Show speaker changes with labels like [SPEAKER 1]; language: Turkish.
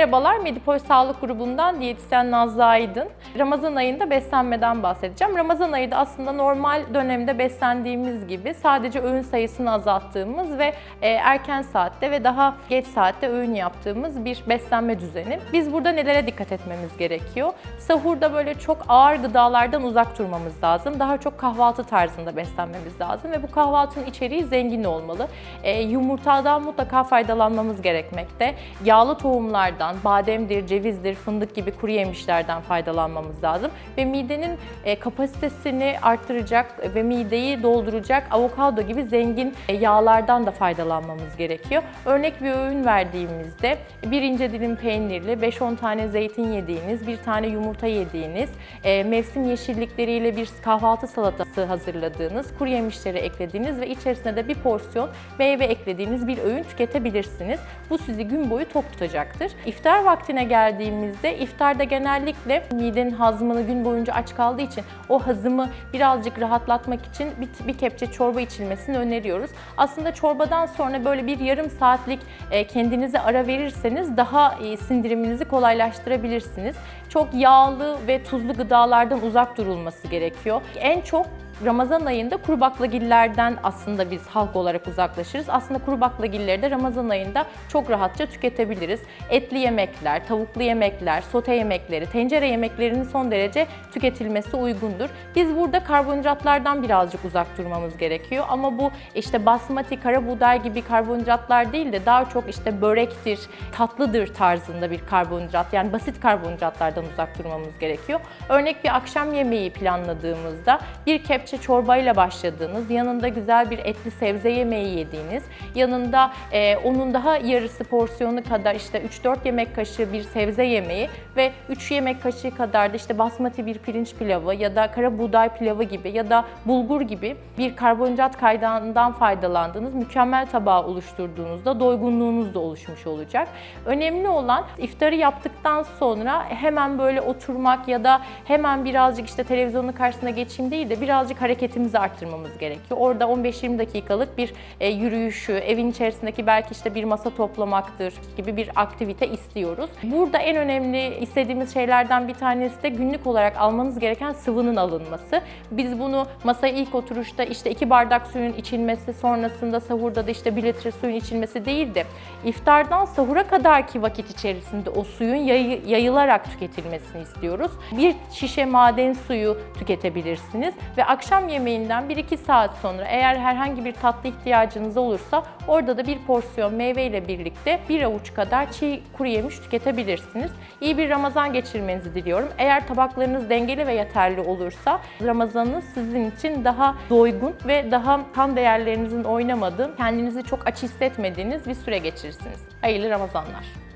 [SPEAKER 1] Merhabalar, Medipol Sağlık Grubu'ndan diyetisyen Nazlı Aydın. Ramazan ayında beslenmeden bahsedeceğim. Ramazan ayı da aslında normal dönemde beslendiğimiz gibi sadece öğün sayısını azalttığımız ve e, erken saatte ve daha geç saatte öğün yaptığımız bir beslenme düzeni. Biz burada nelere dikkat etmemiz gerekiyor? Sahurda böyle çok ağır gıdalardan uzak durmamız lazım. Daha çok kahvaltı tarzında beslenmemiz lazım ve bu kahvaltının içeriği zengin olmalı. E, yumurtadan mutlaka faydalanmamız gerekmekte. Yağlı tohumlardan, bademdir, cevizdir, fındık gibi kuru yemişlerden faydalanmamız lazım. Ve midenin e, kapasitesini arttıracak ve mideyi dolduracak avokado gibi zengin e, yağlardan da faydalanmamız gerekiyor. Örnek bir öğün verdiğimizde bir ince dilim peynirli, 5-10 tane zeytin yediğiniz, bir tane yumurta yediğiniz, e, mevsim yeşillikleriyle bir kahvaltı salatası hazırladığınız, kuru yemişleri eklediğiniz ve içerisine de bir porsiyon meyve eklediğiniz bir öğün tüketebilirsiniz. Bu sizi gün boyu tok tutacaktır. Vaktine geldiğimizde iftarda genellikle midenin hazmını gün boyunca aç kaldığı için o hazımı birazcık rahatlatmak için bir, bir kepçe çorba içilmesini öneriyoruz. Aslında çorbadan sonra böyle bir yarım saatlik e, kendinize ara verirseniz daha e, sindiriminizi kolaylaştırabilirsiniz. Çok yağlı ve tuzlu gıdalardan uzak durulması gerekiyor. En çok Ramazan ayında kuru baklagillerden aslında biz halk olarak uzaklaşırız. Aslında kuru baklagilleri de Ramazan ayında çok rahatça tüketebiliriz. Etli yemekler, tavuklu yemekler, sote yemekleri, tencere yemeklerinin son derece tüketilmesi uygundur. Biz burada karbonhidratlardan birazcık uzak durmamız gerekiyor. Ama bu işte basmati, kara buğday gibi karbonhidratlar değil de daha çok işte börektir, tatlıdır tarzında bir karbonhidrat. Yani basit karbonhidratlardan uzak durmamız gerekiyor. Örnek bir akşam yemeği planladığımızda bir kepçe çorbayla başladığınız, yanında güzel bir etli sebze yemeği yediğiniz, yanında e, onun daha yarısı porsiyonu kadar işte 3-4 yemek kaşığı bir sebze yemeği ve 3 yemek kaşığı kadar da işte basmati bir pirinç pilavı ya da kara buğday pilavı gibi ya da bulgur gibi bir karbonhidrat kaynağından faydalandığınız mükemmel tabağı oluşturduğunuzda doygunluğunuz da oluşmuş olacak. Önemli olan iftarı yaptıktan sonra hemen böyle oturmak ya da hemen birazcık işte televizyonun karşısına geçeyim değil de birazcık hareketimizi arttırmamız gerekiyor. Orada 15-20 dakikalık bir e, yürüyüşü, evin içerisindeki belki işte bir masa toplamaktır gibi bir aktivite istiyoruz. Burada en önemli istediğimiz şeylerden bir tanesi de günlük olarak almanız gereken sıvının alınması. Biz bunu masaya ilk oturuşta işte iki bardak suyun içilmesi, sonrasında sahurda da işte bir litre suyun içilmesi değil de iftardan sahura kadarki vakit içerisinde o suyun yayı- yayılarak tüketilmesini istiyoruz. Bir şişe maden suyu tüketebilirsiniz ve akşam yemeğinden 1-2 saat sonra eğer herhangi bir tatlı ihtiyacınız olursa orada da bir porsiyon meyve ile birlikte bir avuç kadar çiğ kuru yemiş tüketebilirsiniz. İyi bir Ramazan geçirmenizi diliyorum. Eğer tabaklarınız dengeli ve yeterli olursa Ramazanınız sizin için daha doygun ve daha kan değerlerinizin oynamadığı, kendinizi çok aç hissetmediğiniz bir süre geçirirsiniz. Hayırlı Ramazanlar.